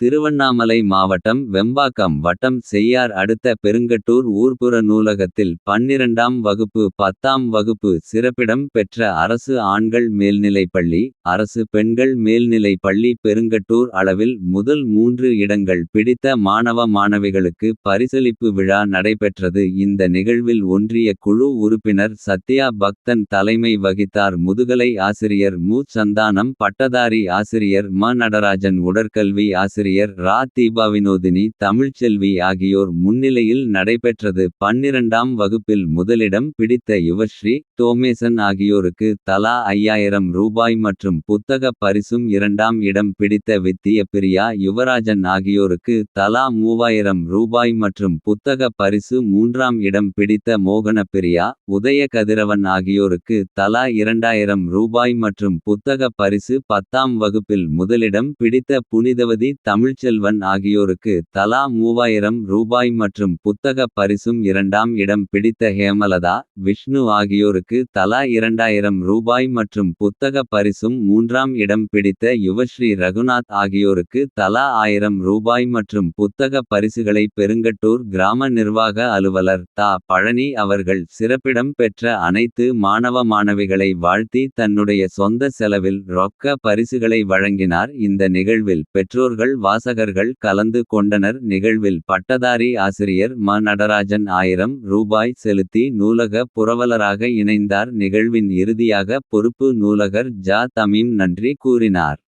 திருவண்ணாமலை மாவட்டம் வெம்பாக்கம் வட்டம் செய்யார் அடுத்த பெருங்கட்டூர் ஊர்ப்புற நூலகத்தில் பன்னிரண்டாம் வகுப்பு பத்தாம் வகுப்பு சிறப்பிடம் பெற்ற அரசு ஆண்கள் மேல்நிலைப்பள்ளி அரசு பெண்கள் மேல்நிலைப்பள்ளி பெருங்கட்டூர் அளவில் முதல் மூன்று இடங்கள் பிடித்த மாணவ மாணவிகளுக்கு பரிசளிப்பு விழா நடைபெற்றது. இந்த நிகழ்வில் ஒன்றிய குழு உறுப்பினர் சத்யா பக்தன் தலைமை வகித்தார். முதுகலை ஆசிரியர் மு. சந்தானம் பட்டதாரி ஆசிரியர் ம. நடராஜன் உடற்கல்வி ஆசிரியர் ஆசிரியர் ரா. தீபாவினோதினி தமிழ்ச்செல்வி ஆகியோர் முன்னிலையில் நடைபெற்றது. பன்னிரண்டாம் வகுப்பில் முதலிடம் பிடித்த யுவஸ்ரீ தோமேசன் ஆகியோருக்கு தலா ஐயாயிரம் ரூபாய் மற்றும் புத்தக பரிசும் இரண்டாம் இடம் பிடித்த வித்திய பிரியா யுவராஜன் ஆகியோருக்கு தலா மூவாயிரம் ரூபாய் மற்றும் புத்தக பரிசு மூன்றாம் இடம் பிடித்த மோகன பிரியா உதய கதிரவன் ஆகியோருக்கு தலா இரண்டாயிரம் ரூபாய் மற்றும் புத்தக பரிசு பத்தாம் வகுப்பில் முதலிடம் பிடித்த புனிதவதி தமிழ் தமிழ்ச்செல்வன் ஆகியோருக்கு தலா மூவாயிரம் ரூபாய் மற்றும் புத்தக பரிசும் இரண்டாம் இடம் பிடித்த ஹேமலதா விஷ்ணு ஆகியோருக்கு தலா இரண்டாயிரம் ரூபாய் மற்றும் புத்தக பரிசும் மூன்றாம் இடம் பிடித்த யுவஸ்ரீ ரகுநாத் ஆகியோருக்கு தலா ஆயிரம் ரூபாய் மற்றும் புத்தக பரிசுகளை பெருங்கட்டூர் கிராம நிர்வாக அலுவலர் தா. பழனி அவர்கள் சிறப்பிடம் பெற்ற அனைத்து மாணவ மாணவிகளை வாழ்த்தி தன்னுடைய சொந்த செலவில் ரொக்க பரிசுகளை வழங்கினார். இந்த நிகழ்வில் பெற்றோர்கள் வாசகர்கள் கலந்து கொண்டனர். நிகழ்வில் பட்டதாரி ஆசிரியர் ம. நடராஜன் ஆயிரம் ரூபாய் செலுத்தி நூலக புரவலராக இணைந்தார். நிகழ்வின் இறுதியாக பொறுப்பு நூலகர் ஜா. தமீம் நன்றி கூறினார்.